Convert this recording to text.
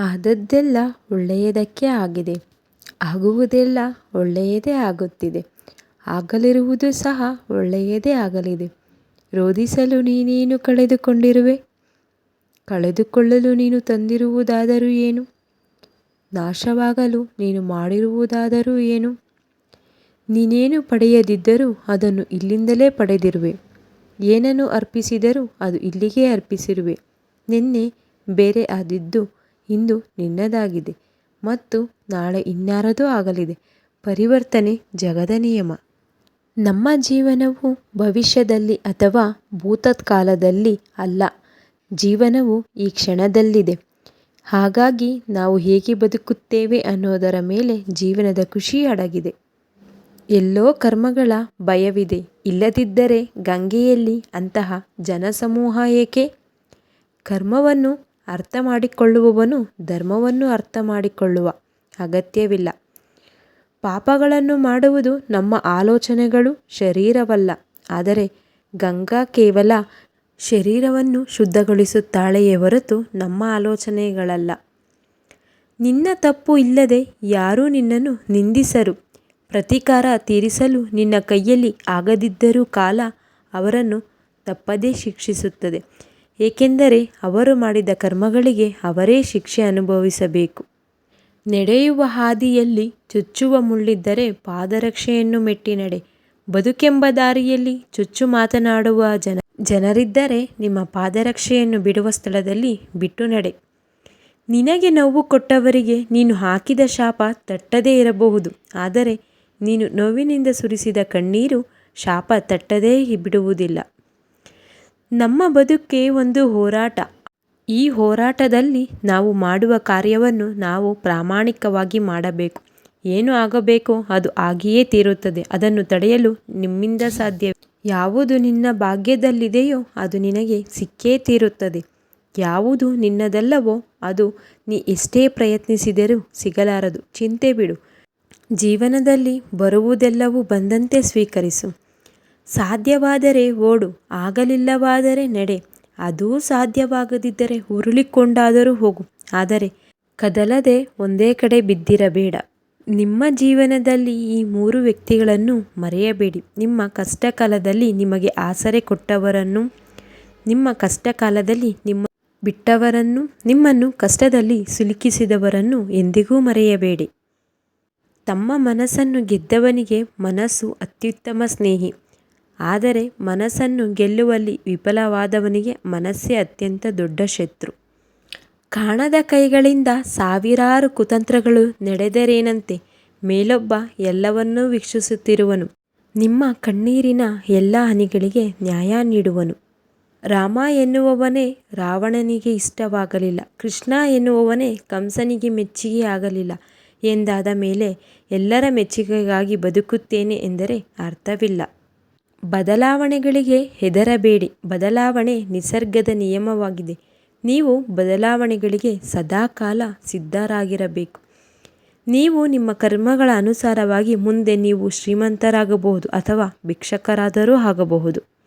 ಆದದ್ದೆಲ್ಲ ಒಳ್ಳೆಯದಕ್ಕೆ ಆಗಿದೆ. ಆಗುವುದೆಲ್ಲ ಒಳ್ಳೆಯದೇ ಆಗುತ್ತಿದೆ. ಆಗಲಿರುವುದು ಸಹ ಒಳ್ಳೆಯದೇ ಆಗಲಿದೆ. ರೋಧಿಸಲು ನೀನೇನು ಕಳೆದುಕೊಂಡಿರುವೆ? ಕಳೆದುಕೊಳ್ಳಲು ನೀನು ತಂದಿರುವುದಾದರೂ ಏನು? ನಾಶವಾಗಲು ನೀನು ಮಾಡಿರುವುದಾದರೂ ಏನು? ನೀನೇನು ಪಡೆಯದಿದ್ದರೂ ಅದನ್ನು ಇಲ್ಲಿಂದಲೇ ಪಡೆದಿರುವೆ. ಏನನ್ನು ಅರ್ಪಿಸಿದರೂ ಅದು ಇಲ್ಲಿಗೆ ಅರ್ಪಿಸಿರುವೆ. ನಿನ್ನೆ ಬೇರೆ ಆದಿದ್ದು ಇಂದು ನಿನ್ನದಾಗಿದೆ ಮತ್ತು ನಾಳೆ ಇನ್ಯಾರದೋ ಆಗಲಿದೆ. ಪರಿವರ್ತನೆ ಜಗದ ನಿಯಮ. ನಮ್ಮ ಜೀವನವು ಭವಿಷ್ಯದಲ್ಲಿ ಅಥವಾ ಭೂತಕಾಲದಲ್ಲಿ ಅಲ್ಲ. ಜೀವನವು ಈ ಕ್ಷಣದಲ್ಲಿದೆ. ಹಾಗಾಗಿ ನಾವು ಹೇಗೆ ಬದುಕುತ್ತೇವೆ ಅನ್ನೋದರ ಮೇಲೆ ಜೀವನದ ಖುಷಿ ಅಡಗಿದೆ. ಎಲ್ಲೋ ಕರ್ಮಗಳ ಭಯವಿದೆ. ಇಲ್ಲದಿದ್ದರೆ ಗಂಗೆಯಲ್ಲಿ ಅಂತಹ ಜನಸಮೂಹ ಏಕೆ? ಕರ್ಮವನ್ನು ಅರ್ಥ ಮಾಡಿಕೊಳ್ಳುವವನು ಧರ್ಮವನ್ನು ಅರ್ಥ ಮಾಡಿಕೊಳ್ಳುವ ಅಗತ್ಯವಿಲ್ಲ. ಪಾಪಗಳನ್ನು ಮಾಡುವುದು ನಮ್ಮ ಆಲೋಚನೆಗಳು ಶರೀರವಲ್ಲ. ಆದರೆ ಗಂಗಾ ಕೇವಲ ಶರೀರವನ್ನು ಶುದ್ಧಗೊಳಿಸುತ್ತಾಳೆಯೇ ಹೊರತು ನಮ್ಮ ಆಲೋಚನೆಗಳಲ್ಲ. ನಿನ್ನ ತಪ್ಪು ಇಲ್ಲದೆ ಯಾರೂ ನಿನ್ನನ್ನು ನಿಂದಿಸರು. ಪ್ರತೀಕಾರ ತೀರಿಸಲು ನಿನ್ನ ಕೈಯಲ್ಲಿ ಆಗದಿದ್ದರೂ ಕಾಲ ಅವರನ್ನು ತಪ್ಪದೇ ಶಿಕ್ಷಿಸುತ್ತದೆ. ಏಕೆಂದರೆ ಅವರು ಮಾಡಿದ ಕರ್ಮಗಳಿಗೆ ಅವರೇ ಶಿಕ್ಷೆ ಅನುಭವಿಸಬೇಕು. ನಡೆಯುವ ಹಾದಿಯಲ್ಲಿ ಚುಚ್ಚುವ ಮುಳ್ಳಿದ್ದರೆ ಪಾದರಕ್ಷೆಯನ್ನು ಮೆಟ್ಟಿ ನಡೆ. ಬದುಕೆಂಬ ದಾರಿಯಲ್ಲಿ ಚುಚ್ಚು ಮಾತನಾಡುವ ಜನ, ಜನರಿದ್ದರೆ ನಿಮ್ಮ ಪಾದರಕ್ಷೆಯನ್ನು ಬಿಡುವ ಸ್ಥಳದಲ್ಲಿ ಬಿಟ್ಟು ನಡೆ. ನಿನಗೆ ನೋವು ಕೊಟ್ಟವರಿಗೆ ನೀನು ಹಾಕಿದ ಶಾಪ ತಟ್ಟದೇ ಇರಬಹುದು. ಆದರೆ ನೀನು ನೋವಿನಿಂದ ಸುರಿಸಿದ ಕಣ್ಣೀರು ಶಾಪ ತಟ್ಟದೇ ಬಿಡುವುದಿಲ್ಲ. ನಮ್ಮ ಬದುಕೇ ಒಂದು ಹೋರಾಟ. ಈ ಹೋರಾಟದಲ್ಲಿ ನಾವು ಮಾಡುವ ಕಾರ್ಯವನ್ನು ನಾವು ಪ್ರಾಮಾಣಿಕವಾಗಿ ಮಾಡಬೇಕು. ಏನು ಆಗಬೇಕೋ ಅದು ಆಗಿಯೇ ತೀರುತ್ತದೆ. ಅದನ್ನು ತಡೆಯಲು ನಿಮ್ಮಿಂದ ಸಾಧ್ಯ ಯಾವುದು ನಿನ್ನ ಭಾಗ್ಯದಲ್ಲಿದೆಯೋ ಅದು ನಿನಗೆ ಸಿಕ್ಕೇ ತೀರುತ್ತದೆ. ಯಾವುದು ನಿನ್ನದಲ್ಲವೋ ಅದು ನೀ ಎಷ್ಟೇ ಪ್ರಯತ್ನಿಸಿದರೂ ಸಿಗಲಾರದು. ಚಿಂತೆ ಬಿಡು. ಜೀವನದಲ್ಲಿ ಬರುವುದೆಲ್ಲವೂ ಬಂದಂತೆ ಸ್ವೀಕರಿಸು. ಸಾಧ್ಯವಾದರೆ ಓಡು, ಆಗಲಿಲ್ಲವಾದರೆ ನಡೆ ಅದೂ ಸಾಧ್ಯವಾಗದಿದ್ದರೆ ಉರುಳಿಕೊಂಡಾದರೂ ಹೋಗು. ಆದರೆ ಕದಲದೆ ಒಂದೇ ಕಡೆ ಬಿದ್ದಿರಬೇಡ. ನಿಮ್ಮ ಜೀವನದಲ್ಲಿ ಈ ಮೂರು ವ್ಯಕ್ತಿಗಳನ್ನು ಮರೆಯಬೇಡಿ. ನಿಮ್ಮ ಕಷ್ಟಕಾಲದಲ್ಲಿ ನಿಮಗೆ ಆಸರೆ ಕೊಟ್ಟವರನ್ನು, ನಿಮ್ಮ ಕಷ್ಟಕಾಲದಲ್ಲಿ ನಿಮ್ಮ ಬಿಟ್ಟವರನ್ನು, ನಿಮ್ಮನ್ನು ಕಷ್ಟದಲ್ಲಿ ಸಿಲುಕಿಸಿದವರನ್ನು ಎಂದಿಗೂ ಮರೆಯಬೇಡಿ. ತಮ್ಮ ಮನಸ್ಸನ್ನು ಗೆದ್ದವನಿಗೆ ಮನಸ್ಸು ಅತ್ಯುತ್ತಮ ಸ್ನೇಹಿ. ಆದರೆ ಮನಸ್ಸನ್ನು ಗೆಲ್ಲುವಲ್ಲಿ ವಿಫಲವಾದವನಿಗೆ ಮನಸ್ಸೇ ಅತ್ಯಂತ ದೊಡ್ಡ ಶತ್ರು. ಕಾಣದ ಕೈಗಳಿಂದ ಸಾವಿರಾರು ಕುತಂತ್ರಗಳು ನಡೆದರೇನಂತೆ ಮೇಲೊಬ್ಬ ಎಲ್ಲವನ್ನೂ ವೀಕ್ಷಿಸುತ್ತಿರುವನು. ನಿಮ್ಮ ಕಣ್ಣೀರಿನ ಎಲ್ಲ ಹನಿಗಳಿಗೆ ನ್ಯಾಯ ನೀಡುವನು. ರಾಮ ಎನ್ನುವವನೇ ರಾವಣನಿಗೆ ಇಷ್ಟವಾಗಲಿಲ್ಲ. ಕೃಷ್ಣ ಎನ್ನುವವನೇ ಕಂಸನಿಗೆ ಮೆಚ್ಚುಗೆ ಆಗಲಿಲ್ಲ ಎಂದಾದ ಮೇಲೆ ಎಲ್ಲರ ಮೆಚ್ಚುಗೆಗಾಗಿ ಬದುಕುತ್ತೇನೆ ಎಂದರೆ ಅರ್ಥವಿಲ್ಲ. ಬದಲಾವಣೆಗಳಿಗೆ ಹೆದರಬೇಡಿ. ಬದಲಾವಣೆ ನಿಸರ್ಗದ ನಿಯಮವಾಗಿದೆ. ನೀವು ಬದಲಾವಣೆಗಳಿಗೆ ಸದಾಕಾಲ ಸಿದ್ಧರಾಗಿರಬೇಕು. ನೀವು ನಿಮ್ಮ ಕರ್ಮಗಳ ಅನುಸಾರವಾಗಿ ಮುಂದೆ ನೀವು ಶ್ರೀಮಂತರಾಗಬಹುದು ಅಥವಾ ಭಿಕ್ಷಕರಾದರೂ ಆಗಬಹುದು.